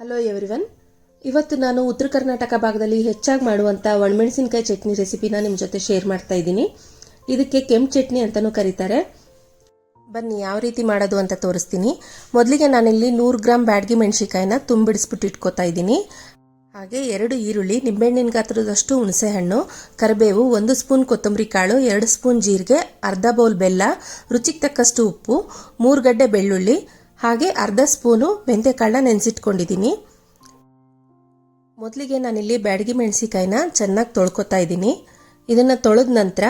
Hello everyone ಇವತ್ತು ನಾನು ಉತ್ತರ ಕರ್ನಾಟಕ ಭಾಗದಲ್ಲಿ ಹೆಚ್ಚಾಗಿ ಮಾಡುವಂಥ ಒಣಮೆಣಸಿನಕಾಯಿ ಚಟ್ನಿ ರೆಸಿಪಿನ ನಿಮ್ಮ ಜೊತೆ ಶೇರ್ ಮಾಡ್ತಾ ಇದ್ದೀನಿ. ಇದಕ್ಕೆ ಕೆಂಪು ಚಟ್ನಿ ಅಂತಲೂ ಕರೀತಾರೆ. ಬನ್ನಿ, ಯಾವ ರೀತಿ ಮಾಡೋದು ಅಂತ ತೋರಿಸ್ತೀನಿ. ಮೊದಲಿಗೆ ನಾನಿಲ್ಲಿ ನೂರು ಗ್ರಾಮ್ ಬ್ಯಾಡ್ಗಿ ಮೆಣಸಿಕಾಯಿನ ತುಂಬಿಡಿಸ್ಬಿಟ್ಟು ಇಟ್ಕೋತಾ ಇದ್ದೀನಿ. ಹಾಗೆ ಎರಡು ಈರುಳ್ಳಿ, ನಿಂಬೆಹಣ್ಣಿನ ಗಾತ್ರದಷ್ಟು ಹುಣಸೆಹಣ್ಣು, ಕರಿಬೇವು, ಒಂದು ಸ್ಪೂನ್ ಕೊತ್ತಂಬರಿ ಕಾಳು, ಎರಡು ಸ್ಪೂನ್ ಜೀರಿಗೆ, ಅರ್ಧ ಬೌಲ್ ಬೆಲ್ಲ, ರುಚಿಗೆ ತಕ್ಕಷ್ಟು ಉಪ್ಪು, ಮೂರು ಗಡ್ಡೆ ಬೆಳ್ಳುಳ್ಳಿ ಹಾಗೆ ಅರ್ಧ ಸ್ಪೂನು ಮೆಂತೆಕಾಳನ್ನ ನೆನೆಸಿಟ್ಕೊಂಡಿದ್ದೀನಿ. ಮೊದಲಿಗೆ ನಾನಿಲ್ಲಿ ಬ್ಯಾಡಗಿ ಮೆಣಸಿಕಾಯಿನ ಚೆನ್ನಾಗಿ ತೊಳ್ಕೊತಾ ಇದ್ದೀನಿ. ಇದನ್ನು ತೊಳೆದ ನಂತರ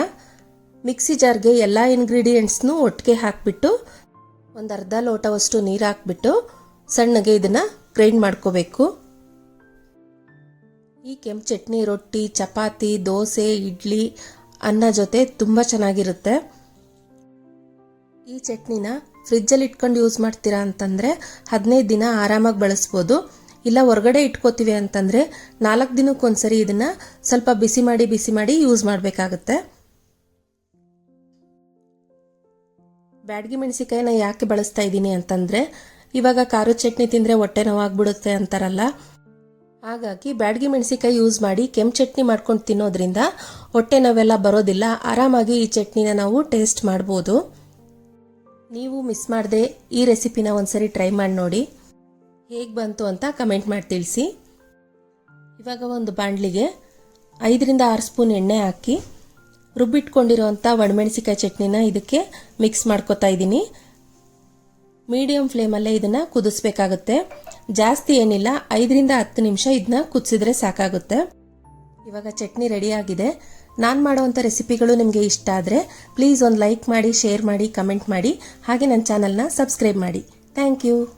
ಮಿಕ್ಸಿ ಜಾರ್ಗೆ ಎಲ್ಲ ಇಂಗ್ರೀಡಿಯೆಂಟ್ಸ್ನು ಒಟ್ಟಿಗೆ ಹಾಕಿಬಿಟ್ಟು ಒಂದು ಅರ್ಧ ಲೋಟವಷ್ಟು ನೀರು ಹಾಕ್ಬಿಟ್ಟು ಸಣ್ಣಗೆ ಇದನ್ನು ಗ್ರೈಂಡ್ ಮಾಡ್ಕೋಬೇಕು. ಈ ಕೆಂಪು ಚಟ್ನಿ, ರೊಟ್ಟಿ, ಚಪಾತಿ, ದೋಸೆ, ಇಡ್ಲಿ, ಅನ್ನ ಜೊತೆ ತುಂಬ ಚೆನ್ನಾಗಿರುತ್ತೆ. ಈ ಚಟ್ನಿನ ಫ್ರಿಜ್ಜಲ್ಲಿ ಇಟ್ಕೊಂಡು ಯೂಸ್ ಮಾಡ್ತೀರಾ ಅಂತಂದರೆ ಹದಿನೈದು ದಿನ ಆರಾಮಾಗಿ ಬಳಸ್ಬೋದು. ಇಲ್ಲ ಹೊರಗಡೆ ಇಟ್ಕೋತೀವಿ ಅಂತಂದರೆ ನಾಲ್ಕು ದಿನಕ್ಕೊಂದ್ಸರಿ ಇದನ್ನು ಸ್ವಲ್ಪ ಬಿಸಿ ಮಾಡಿ ಬಿಸಿ ಮಾಡಿ ಯೂಸ್ ಮಾಡಬೇಕಾಗುತ್ತೆ. ಬ್ಯಾಡಗಿ ಮೆಣಸಿಕಾಯಿನ ಯಾಕೆ ಬಳಸ್ತಾ ಇದ್ದೀನಿ ಅಂತಂದರೆ ಇವಾಗ ಖಾರ ಚಟ್ನಿ ತಿಂದರೆ ಹೊಟ್ಟೆ ನೋವಾಗ್ಬಿಡುತ್ತೆ ಅಂತಾರಲ್ಲ. ಹಾಗಾಗಿ ಬ್ಯಾಡಗಿ ಮೆಣಸಿಕಾಯಿ ಯೂಸ್ ಮಾಡಿ ಕೆಂಪು ಚಟ್ನಿ ಮಾಡ್ಕೊಂಡು ತಿನ್ನೋದ್ರಿಂದ ಹೊಟ್ಟೆ ನೋವೆಲ್ಲ ಬರೋದಿಲ್ಲ. ಆರಾಮಾಗಿ ಈ ಚಟ್ನಿನ ನಾವು ಟೇಸ್ಟ್ ಮಾಡ್ಬೋದು. ನೀವು ಮಿಸ್ ಮಾಡದೆ ಈ ರೆಸಿಪಿನ ಒಂದ್ಸರಿ ಟ್ರೈ ಮಾಡಿ ನೋಡಿ. ಹೇಗೆ ಬಂತು ಅಂತ ಕಮೆಂಟ್ ಮಾಡಿ ತಿಳಿಸಿ. ಇವಾಗ ಒಂದು ಬಾಣಲಿಗೆ ಐದರಿಂದ ಆರು ಸ್ಪೂನ್ ಎಣ್ಣೆ ಹಾಕಿ ರುಬ್ಬಿಟ್ಕೊಂಡಿರೋವಂಥ ಒಣಮೆಣಸಿಕಾಯಿ ಚಟ್ನಿನ ಇದಕ್ಕೆ ಮಿಕ್ಸ್ ಮಾಡ್ಕೊತಾ ಇದ್ದೀನಿ. ಮೀಡಿಯಮ್ ಫ್ಲೇಮಲ್ಲೇ ಇದನ್ನು ಕುದಿಸ್ಬೇಕಾಗುತ್ತೆ. ಜಾಸ್ತಿ ಏನಿಲ್ಲ, ಐದರಿಂದ ಹತ್ತು ನಿಮಿಷ ಇದನ್ನ ಕುದಿಸಿದ್ರೆ ಸಾಕಾಗುತ್ತೆ. ಇವಾಗ ಚಟ್ನಿ ರೆಡಿಯಾಗಿದೆ ನಾನು ಮಾಡೋವಂಥ ರೆಸಿಪಿಗಳು ನಿಮಗೆ ಇಷ್ಟ ಆದರೆ ಪ್ಲೀಸ್ ಒಂದು ಲೈಕ್ ಮಾಡಿ ಶೇರ್ ಮಾಡಿ ಕಮೆಂಟ್ ಮಾಡಿ, ಹಾಗೆ ನನ್ನ ಚಾನಲ್ನ ಸಬ್ಸ್ಕ್ರೈಬ್ ಮಾಡಿ. Thank you